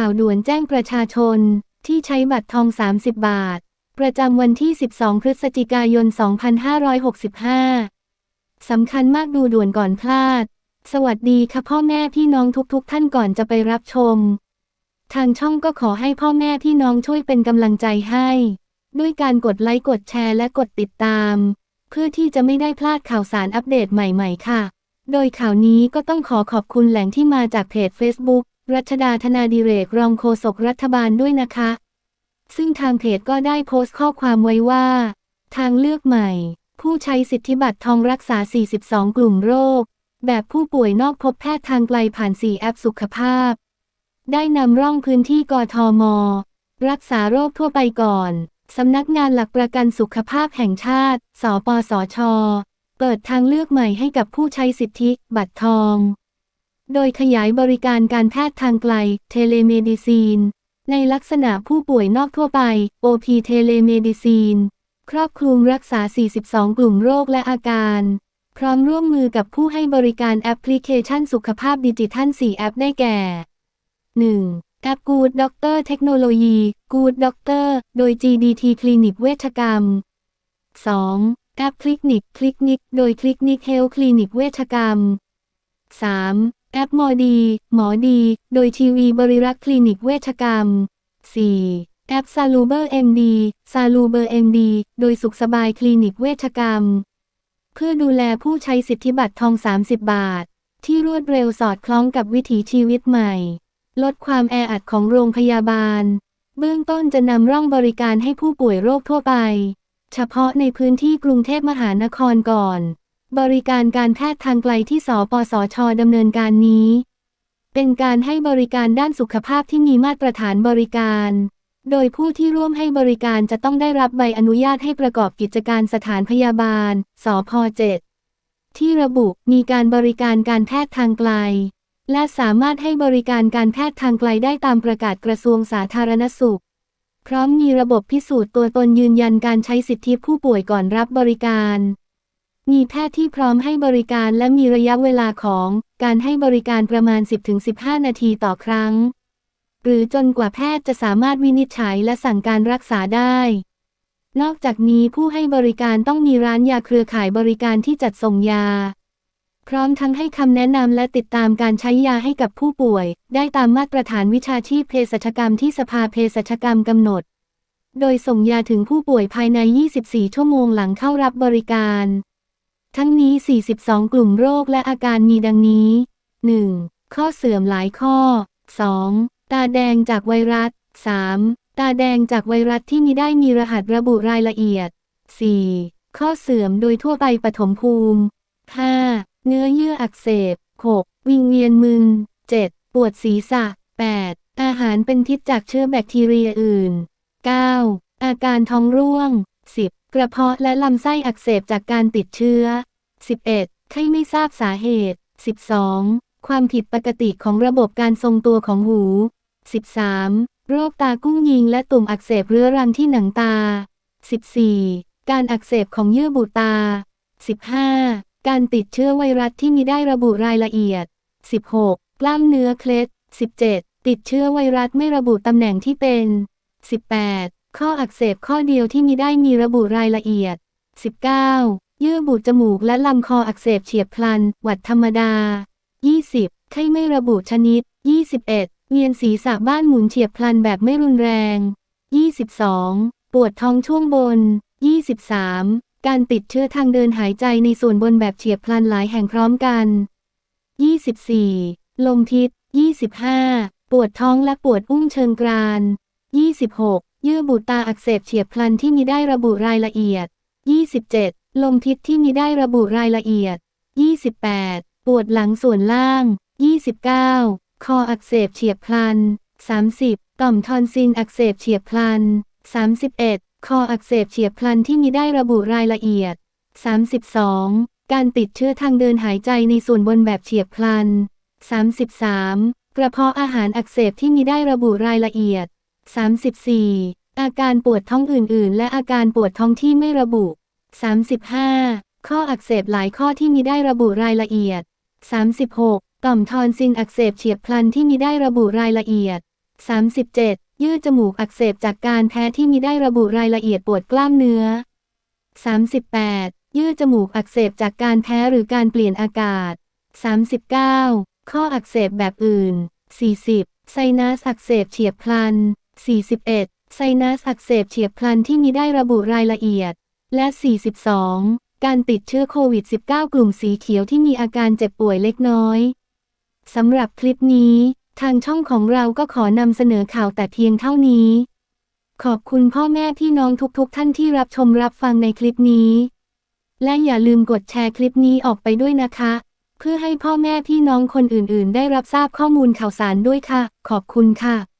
ข่าวด่วนแจ้งประชาชนที่ใช้บัตรทอง 30 บาท ประจำวันที่ 12 พฤศจิกายน 2565 สำคัญมากดูด่วนก่อนพลาด สวัสดีค่ะพ่อแม่พี่น้องทุกๆทท่านก่อนจะไปรับชม ทางช่องก็ขอให้พ่อแม่พี่น้องช่วยเป็นกำลังใจให้ ด้วยการกดไลค์กดแชร์และกดติดตาม เพื่อที่จะไม่ได้พลาดข่าวสารอัปเดตใหม่ ๆ ค่ะ โดยข่าวนี้ก็ต้องขอขอบคุณแหล่งที่มาจากเพจ Facebook รัชดาธนาดิเรกรองโฆษกรัฐบาลด้วยนะคะ ซึ่งทางเพจก็ได้โพสต์ข้อความไว้ว่า ทางเลือกใหม่ ผู้ใช้สิทธิบัตรทองรักษา 42 กลุ่มโรค แบบผู้ป่วยนอกพบแพทย์ทางไกลผ่าน 4 แอปสุขภาพ ได้นำร่องพื้นที่กทม รักษาโรคทั่วไปก่อน สำนักงานหลักประกันสุขภาพแห่งชาติ สปสช เปิดทางเลือกใหม่ให้กับผู้ใช้สิทธิบัตรทอง โดยขยายบริการการแพทย์ทางไกล เทเลเมดิซีน ในลักษณะผู้ป่วยนอกทั่วไป OP เทเลเมดิซีน ครอบคลุมรักษา 42 กลุ่มโรคและอาการ พร้อมร่วมมือกับผู้ให้บริการแอปพลิเคชันสุขภาพดิจิทัล 4 แอปได้แก่ 1. แอป Good Doctor เทคโนโลยี Good Doctor โดย GDT คลินิกเวชกรรม 2. แอปคลินิกคลินิก โดยคลินิกเฮลคลินิกเวชกรรม 3. แอปหมอดี หมอดี โดยทีวีบริรักษ์คลินิกเวชกรรม 4. แอป s a l u b e r MD s a l u b e r MD โดยสุขสบายคลินิกเวชกรรม เพื่อดูแลผู้ใช้สิทธิบัตรทอง 30 บาท ที่รวดเร็วสอดคล้องกับวิถีชีวิตใหม่ ลดความแออัดของโรงพยาบาล เบื้องต้นจะนำร่องบริการให้ผู้ป่วยโรคทั่วไป เฉพาะในพื้นที่กรุงเทพมหานครก่อน บริการการแพทย์ทางไกลที่สปสชดำเนินการนี้ เป็นการให้บริการด้านสุขภาพที่มีมาตรฐานบริการ โดยผู้ที่ร่วมให้บริการจะต้องได้รับใบอนุญาตให้ประกอบกิจการสถานพยาบาล สพ7ที่ระบุมีการบริการการแพทย์ทางไกล และสามารถให้บริการการแพทย์ทางไกลได้ตามประกาศกระทรวงสาธารณสุข พร้อมมีระบบพิสูจน์ตัวตนยืนยันการใช้สิทธิผู้ป่วยก่อนรับบริการ มีแพทย์ที่พร้อมให้บริการและมีระยะเวลาของการให้บริการประมาณ 10-15 นาทีต่อครั้ง หรือจนกว่าแพทย์จะสามารถวินิจฉัยและสั่งการรักษาได้ นอกจากนี้ผู้ให้บริการต้องมีร้านยาเครือข่ายบริการที่จัดส่งยา พร้อมทั้งให้คำแนะนำและติดตามการใช้ยาให้กับผู้ป่วย ได้ตามมาตรฐานวิชาชีพเภสัชกรรมที่สภาเภสัชกรรมกำหนด โดยส่งยาถึงผู้ป่วยภายใน 24 ชั่วโมงหลังเข้ารับบริการ ทั้งนี้ 42 กลุ่มโรคและอาการมีดังนี้ 1. ข้อเสื่อมหลายข้อ 2. ตาแดงจากไวรัส 3. ตาแดงจากไวรัสที่มีได้มีรหัสระบุรายละเอียด 4. ข้อเสื่อมโดยทั่วไปปฐมภูมิ 5. เนื้อเยื่ออักเสบ 6. วิงเวียนมึน 7. ปวดศีรษะ 8. อาหารเป็นพิษจากเชื้อแบคทีเรียอื่น 9. อาการท้องร่วง 10. กระเพาะและลำไส้อักเสบจากการติดเชื้อ 11. ไข้ไม่ทราบสาเหตุ 12. ความผิดปกติของระบบการทรงตัวของหู 13. โรคตากุ้งยิงและตุ่มอักเสบเรื้อรังที่หนังตา 14. การอักเสบของเยื่อบุตา 15. การติดเชื้อไวรัสที่มีได้ระบุรายละเอียด 16. กล้ามเนื้อเคล็ด 17. ติดเชื้อไวรัสไม่ระบุตำแหน่งที่เป็น 18. ข้ออักเสบข้อเดียวที่มีได้มีระบุรายละเอียด 19. เยื่อบุจมูกและลำคออักเสบเฉียบพลัน หวัดธรรมดา 20. ไข้ไม่ระบุชนิด 21. เวียนศีรษะบ้านหมุนเฉียบพลันแบบไม่รุนแรง 22. ปวดท้องช่วงบน 23. การติดเชื้อทางเดินหายใจในส่วนบนแบบเฉียบพลันหลายแห่งพร้อมกัน 24. ลมพิษ 25. ปวดท้องและปวดอุ้งเชิงกราน 26. เยื่อบุตาอักเสบเฉียบพลันที่มีได้ระบุรายละเอียด 27. ลมพิษที่มีได้ระบุรายละเอียด 28. ปวดหลังส่วนล่าง 29. คออักเสบเฉียบพลัน 30. ต่อมทอนซิลอักเสบเฉียบพลัน 31. คออักเสบเฉียบพลันที่มีได้ระบุรายละเอียด 32. การติดเชื้อทางเดินหายใจในส่วนบนแบบเฉียบพลัน 33. กระเพาะอาหารอักเสบที่มีได้ระบุรายละเอียด 34. อาการปวดท้องอื่นๆ และอาการปวดท้องที่ไม่ระบุ 35. ข้ออักเสบหลายข้อที่มีได้ระบุรายละเอียด 36. ต่อมทอนซิลอักเสบเฉียบพลันที่มีได้ระบุรายละเอียด 37. ยืดจมูกอักเสบจากการแพ้ที่มีได้ระบุรายละเอียดปวดกล้ามเนื้อ 38. ยืดจมูกอักเสบจากการแพ้หรือการเปลี่ยนอากาศ 39. ข้ออักเสบแบบอื่น 40. ไซนัสอักเสบเฉียบพลัน 41. ไซนัสอักเสบเฉียบพลันที่มีได้ระบุรายละเอียด และ 42. การติดเชื้อโควิด -19 กลุ่มสีเขียวที่มีอาการเจ็บป่วยเล็กน้อยสำหรับคลิปนี้ ทางช่องของเราก็ขอนำเสนอข่าวแต่เพียงเท่านี้ ขอบคุณพ่อแม่พี่น้องทุกๆทท่านที่รับชมรับฟังในคลิปนี้ และอย่าลืมกดแชร์คลิปนี้ออกไปด้วยนะคะ เพื่อให้พ่อแม่พี่น้องคนอื่นๆ ได้รับทราบข้อมูลข่าวสารด้วยค่ะ ขอบคุณค่ะ